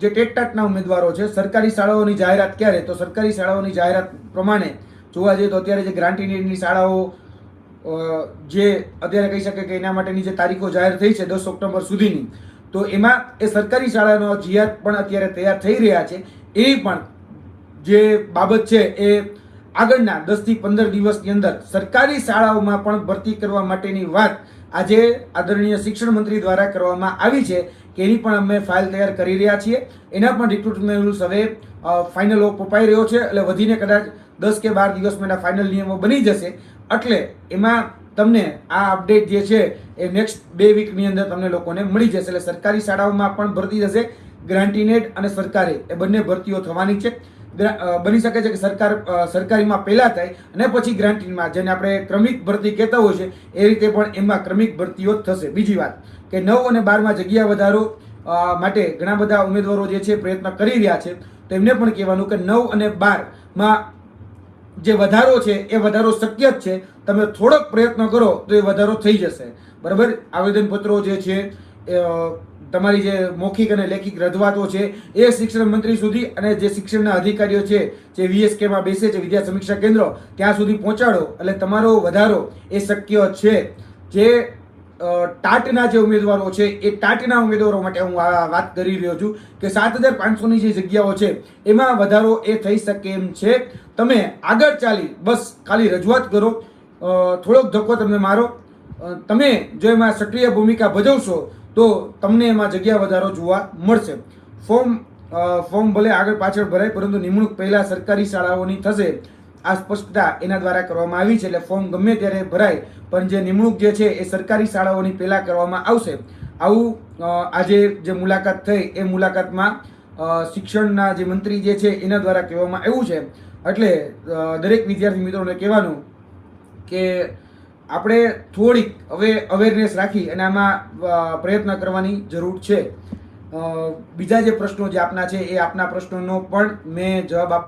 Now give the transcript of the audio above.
જે ટેટટાટના ઉમેદવારો છે, સરકારી શાળાઓની જાહેરાત ક્યારે? તો સરકારી શાળાઓની જાહેરાત પ્રમાણે જોવા જઈએ તો અત્યારે જે ગ્રાન્ટીની શાળાઓ જે અત્યારે કહી શકે કે એના માટેની જે તારીખો જાહેર થઈ છે, દસ ઓક્ટોબર સુધીની, તો એમાં એ સરકારી શાળાનો જીઆર પણ અત્યારે તૈયાર થઈ રહ્યા છે. એવી પણ જે બાબત છે એ આગળના દસથી પંદર દિવસની અંદર સરકારી શાળાઓમાં પણ ભરતી કરવા માટેની વાત આજે આદરણીય શિક્ષણ મંત્રી દ્વારા કરવામાં આવી છે કે એની પણ અમે ફાઇલ તૈયાર કરી રહ્યા છીએ. એના પણ રિક્રુટમેન્ટ રૂલ્સ હવે ફાઇનલ પપાઈ રહ્યો છે એટલે વધીને કદાચ દસ કે બાર દિવસમાં એના ફાઇનલ નિયમો બની જશે. એટલે એમાં તમને આ અપડેટ જે છે એ નેક્સ્ટ બે વીકની અંદર તમને લોકોને મળી જશે. એટલે સરકારી શાળાઓમાં પણ ભરતી જશે ગ્રાન્ટીનેટ અને સરકારી. એ બંને ભરતીઓ થવાની છે. બની શકે છે કે સરકાર સરકારીમાં પહેલાં થાય અને પછી ગ્રાન્ટીમાં જેને આપણે ક્રમિક ભરતી કહેતા હોય છે એ રીતે પણ એમાં ક્રમિક ભરતીઓ થશે. બીજી વાત કે નવ અને બારમાં જગ્યા વધારો માટે ઘણા બધા ઉમેદવારો જે છે પ્રયત્ન કરી રહ્યા છે. તો એમને પણ કહેવાનું કે નવ અને બારમાં જે વધારો છે, એ વધારો શક્ય જ છે. તમે થોડોક પ્રયત્ન કરો તો એ વધારો થઈ જશે. બરાબર? આવેદનપત્રો જે છે તમારી જે મૌખિક અને લેખિક રજૂઆતો છે, એ શિક્ષણ મંત્રી સુધી અને જે શિક્ષણના અધિકારીઓ છે, જે વીએસકેમાં બેસે છે, વિદ્યા સમીક્ષા કેન્દ્રો, ત્યાં સુધી પહોંચાડો. એટલે તમારો વધારો એ શક્ય છે. જે ટાટના જે ઉમેદવારો છે, એ ટાટના ઉમેદવારો માટે હું વાત કરી રહ્યો છું કે સાત હજાર પાંચસોની જે જગ્યાઓ છે, એમાં વધારો એ થઈ શકે એમ છે. તમે આગળ ચાલી, બસ ખાલી રજૂઆત કરો. થોડોક ધક્કો તમે મારો. તમે જો એમાં સક્રિય ભૂમિકા ભજવશો તો તમને એમાં જગ્યા વધારો જોવા મળશે. ફોર્મ ફોર્મ ભલે આગળ પાછળ ભરાય, પરંતુ નિમણૂક પહેલા સરકારી શાળાઓની થશે. આ સ્પષ્ટતા એના દ્વારા કરવામાં આવી છે, એટલે ફોર્મ ગમે ત્યારે ભરાય, પણ જે નિમણૂક જે છે એ સરકારી શાળાઓની પહેલા કરવામાં આવશે. આવું આજે જે મુલાકાત થઈ, એ મુલાકાતમાં શિક્ષણના જે મંત્રી જે છે એના દ્વારા કહેવામાં આવ્યું છે. એટલે દરેક વિદ્યાર્થી મિત્રોને કહેવાનું કે આપણે થોડીક હવે અવેરનેસ રાખી અને આમાં પ્રયત્ન કરવાની જરૂર છે. બીજા જે પ્રશ્નો જે આપના છે એ આપના પ્રશ્નોનો પણ મેં જવાબ આપ